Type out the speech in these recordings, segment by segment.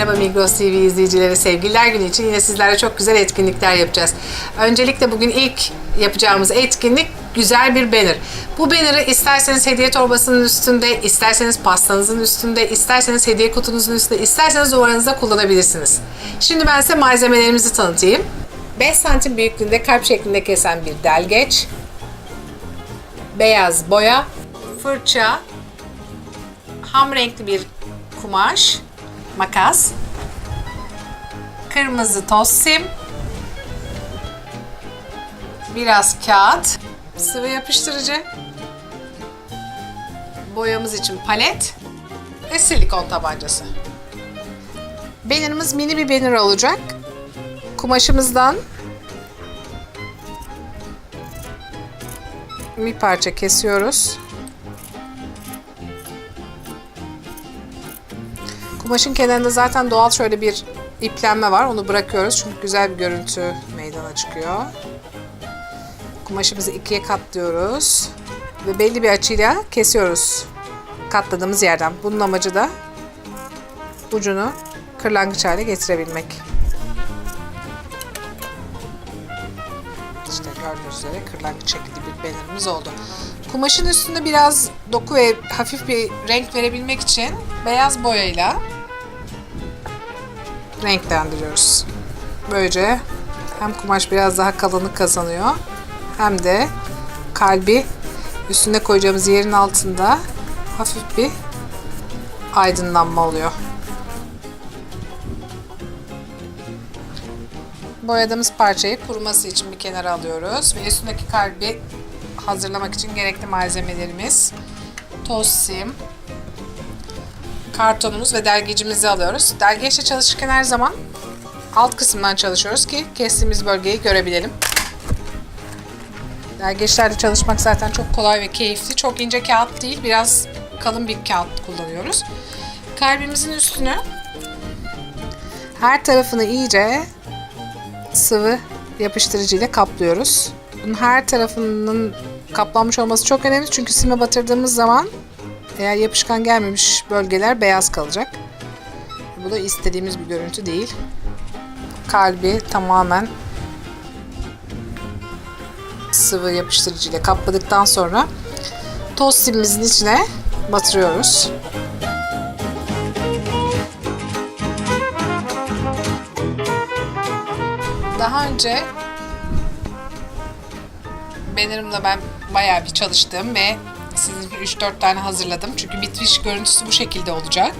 Merhaba Migros TV izleyicileri. Sevgililer Günü için yine sizlerle çok güzel etkinlikler yapacağız. Öncelikle bugün ilk yapacağımız etkinlik güzel bir banner. Bu banner'ı isterseniz hediye torbasının üstünde, isterseniz pastanızın üstünde, isterseniz hediye kutunuzun üstünde, isterseniz duvarınızda kullanabilirsiniz. Şimdi ben size malzemelerimizi tanıtayım. 5 santim büyüklüğünde kalp şeklinde kesen bir delgeç, beyaz boya, fırça, ham renkli bir kumaş, makas, kırmızı toz sim, biraz kağıt, sıvı yapıştırıcı, boyamız için palet ve silikon tabancası. Banner'ımız mini bir banner olacak. Kumaşımızdan bir parça kesiyoruz. Kumaşın kenarında zaten doğal şöyle bir iplenme var. Onu bırakıyoruz çünkü güzel bir görüntü meydana çıkıyor. Kumaşımızı ikiye katlıyoruz ve belli bir açıyla kesiyoruz katladığımız yerden. Bunun amacı da ucunu kırlangıç hale getirebilmek. İşte gördüğünüz üzere kırlangıç şekli bir bannerımız oldu. Kumaşın üstünde biraz doku ve hafif bir renk verebilmek için beyaz boyayla renklendiriyoruz. Böylece hem kumaş biraz daha kalınlık kazanıyor hem de kalbi üstüne koyacağımız yerin altında hafif bir aydınlanma oluyor. Boyadığımız parçayı kuruması için bir kenara alıyoruz ve üstündeki kalbi hazırlamak için gerekli malzemelerimiz toz sim, kartonumuz ve dergicimizi alıyoruz. Dergeçle çalışırken her zaman alt kısımdan çalışıyoruz ki kestiğimiz bölgeyi görebilelim. Dergeçlerle çalışmak zaten çok kolay ve keyifli. Çok ince kağıt değil, biraz kalın bir kağıt kullanıyoruz. Kalbimizin üstünü her tarafını iyice sıvı yapıştırıcı ile kaplıyoruz. Bunun her tarafının kaplanmış olması çok önemli çünkü sime batırdığımız zaman eğer yapışkan gelmemiş bölgeler beyaz kalacak. Bu da istediğimiz bir görüntü değil. Kalbi tamamen sıvı yapıştırıcı ile kapladıktan sonra toz simimizin içine batırıyoruz. Daha önce Banner'ımla ben bayağı bir çalıştım ve sizin için 3-4 tane hazırladım. Çünkü bitmiş görüntüsü bu şekilde olacak.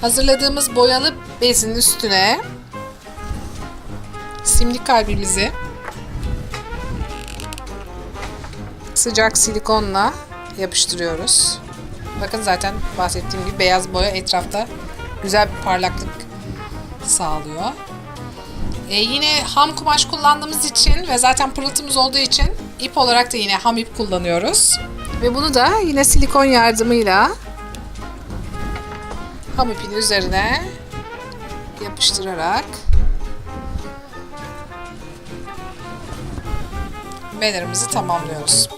Hazırladığımız boyalı bezin üstüne simli kalbimizi sıcak silikonla yapıştırıyoruz. Bakın zaten bahsettiğim gibi beyaz boya etrafta güzel bir parlaklık sağlıyor. Ee, yine ham kumaş kullandığımız için ve zaten pırıltımız olduğu için ip olarak da yine ham ip kullanıyoruz. Ve bunu da yine silikon yardımıyla ham ipin üzerine yapıştırarak bannerımızı tamamlıyoruz.